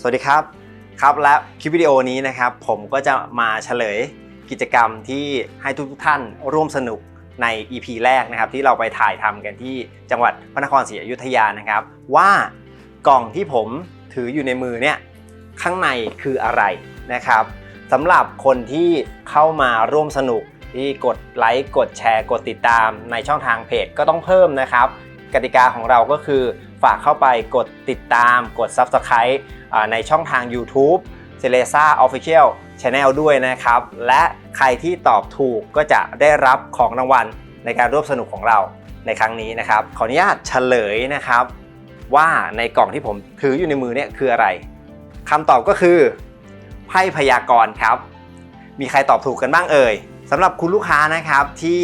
สวัสดีครับครับและคลิปวิดีโอนี้นะครับ ผมก็จะมาเฉลยกิจกรรมที่ให้ทุกท่านร่วมสนุกใน EP แรกนะครับ ที่เราไปถ่ายทำกันที่จังหวัดพระนครศรีอยุธยานะครับ ว่ากล่องที่ผมถืออยู่ในมือเนี่ยข้างในคืออะไรนะครับสำหรับคนที่เข้ามาร่วมสนุกที่กดไลค์กดแชร์ กดติดตามในช่องทางเพจก็ต้องเพิ่มนะครับ กติกาของเราก็คือฝากเข้าไปกดติดตามกด Subscribe ในช่องทาง YouTube c e l e s a Official Channel ด้วยนะครับ และใครที่ตอบถูกก็จะได้รับของรางวัลในการร่วมสนุกของเราในครั้งนี้นะครับ ขออนุญาตเฉลยนะครับ ว่าในกล่องที่ผมถืออยู่ในมือเนี่ยคืออะไรคำตอบก็คือไพ่พยากรณ์ครับ มีใครตอบถูกกันบ้างเอ่ย สำหรับคุณลูกค้านะครับที่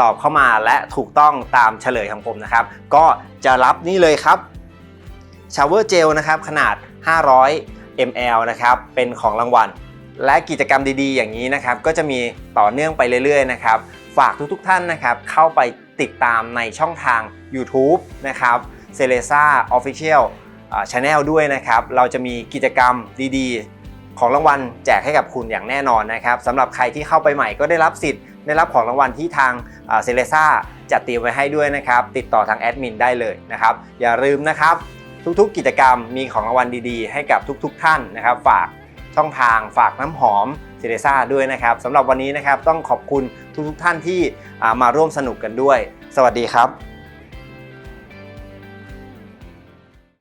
ตอบเข้ามาและถูกต้องตามเฉลยของผมนะครับ ก็จะรับนี่เลยครับชาวเวอร์เจลนะครับขนาด 500 ml นะครับเป็นของรางวัล และกิจกรรมดีๆ อย่างนี้นะครับก็จะมีต่อเนื่องไปเรื่อยๆนะครับฝากทุกๆท่านนะครับเข้าไปติดตามในช่องทาง YouTube นะครับ c e l e s a Official อ่า Channel ด้วยนะครับ เราจะมีกิจกรรมดีๆ ของรางวัลแจกให้กับคุณอย่างแน่นอนนะครับสำหรับใครที่เข้าไปใหม่ก็ได้รับสิทธิ์ได้รับของรางวัลที่ทางเซเลซ่าจัดเตรียมไว้ให้ด้วยนะครับ ติดต่อทางแอดมินได้เลยนะครับ อย่าลืมนะครับ ทุกๆกิจกรรมมีของรางวัลดีๆ ให้กับทุกๆท่านนะครับ ฝากช่องทางฝากน้ำหอมเซเลซ่าด้วยนะครับสำหรับวันนี้นะครับต้องขอบคุณทุกๆท่านที่มาร่วมสนุกกันด้วย สวัสดีครับ